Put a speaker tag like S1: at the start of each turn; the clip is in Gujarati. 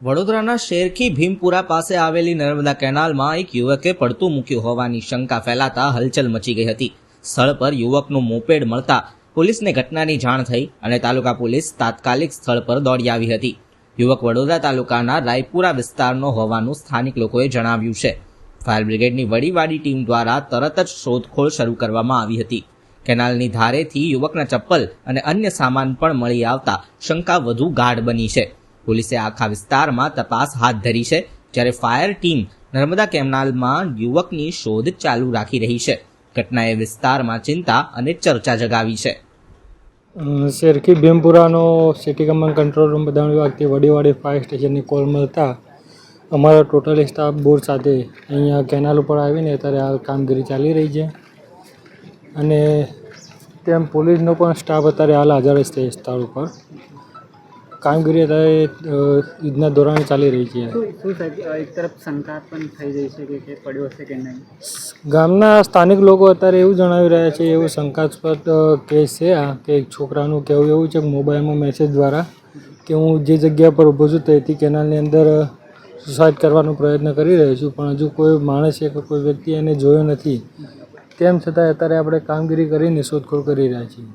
S1: વડોદરાના શેરખી ભીમપુરા પાસે આવેલી નર્મદા કેનાલમાં એક યુવકે પડતું મૂક્યું હોવાની શંકા ફેલાતા હલચલ મચી ગઈ હતી. સ્થળ પર યુવકનું મોપેડ મળતા પોલીસને ઘટનાની જાણ થઈ અને તાલુકા પોલીસ તાત્કાલિક સ્થળ પર દોડી આવી હતી. યુવક વડોદરા તાલુકાના રાયપુરા વિસ્તારનો હોવાનું સ્થાનિક લોકોએ જણાવ્યું છે. ફાયર બ્રિગેડની વડીવાડી ટીમ દ્વારા તરત જ શોધખોળ શરૂ કરવામાં આવી હતી. કેનાલની ધારેથી યુવકના ચપ્પલ અને અન્ય સામાન પણ મળી આવતા શંકા વધુ ગાઢ બની છે. પોલીસે આખા વિસ્તારમાં તપાસ હાથ ધરી છે, જ્યારે ફાયર ટીમ નર્મદા કેનાલમાં યુવકની શોધ ચાલુ રાખી રહી છે. ઘટનાએ વિસ્તારમાં ચિંતા અને ચર્ચા જગાવી છે.
S2: શેરખી ભીમપુરાનો સિટી કમાન્ડ કંટ્રોલ રૂમ બધા વિભાગથી વડીવાડી ફાયર સ્ટેશનની કોલ મળતા અમારા ટોટલ સ્ટાફ બોર્ડ સાથે અહીંયા કેનાલ ઉપર આવીને અત્યારે આ કામગીરી ચાલી રહી છે. અને તેમ પોલીસનો પણ સ્ટાફ અત્યારે હાલ હાજર છે સ્થળ ઉપર. કામગીરી અત્યારે ઈદના યુદ્ધના ધોરણે ચાલી રહી છે.
S3: શું શું સાહેબ એક તરફ શંકા પણ થઈ રહી છે કે પડ્યો હશે કે નહીં?
S2: ગામના સ્થાનિક લોકો અત્યારે એવું જણાવી રહ્યા છે એવું શંકાસ્પદ કેસ છે આ કે એક છોકરાનું કહેવું એવું છે કે મોબાઈલમાં મેસેજ દ્વારા કે હું જે જગ્યા પર ઊભો છું તેથી કેનાલની અંદર સુસાઇડ કરવાનો પ્રયત્ન કરી રહ્યો છું. પણ હજુ કોઈ માણસે કે કોઈ વ્યક્તિ એને જોયો નથી. તેમ છતાં અત્યારે આપણે કામગીરી કરીને શોધખોળ કરી રહ્યા છીએ.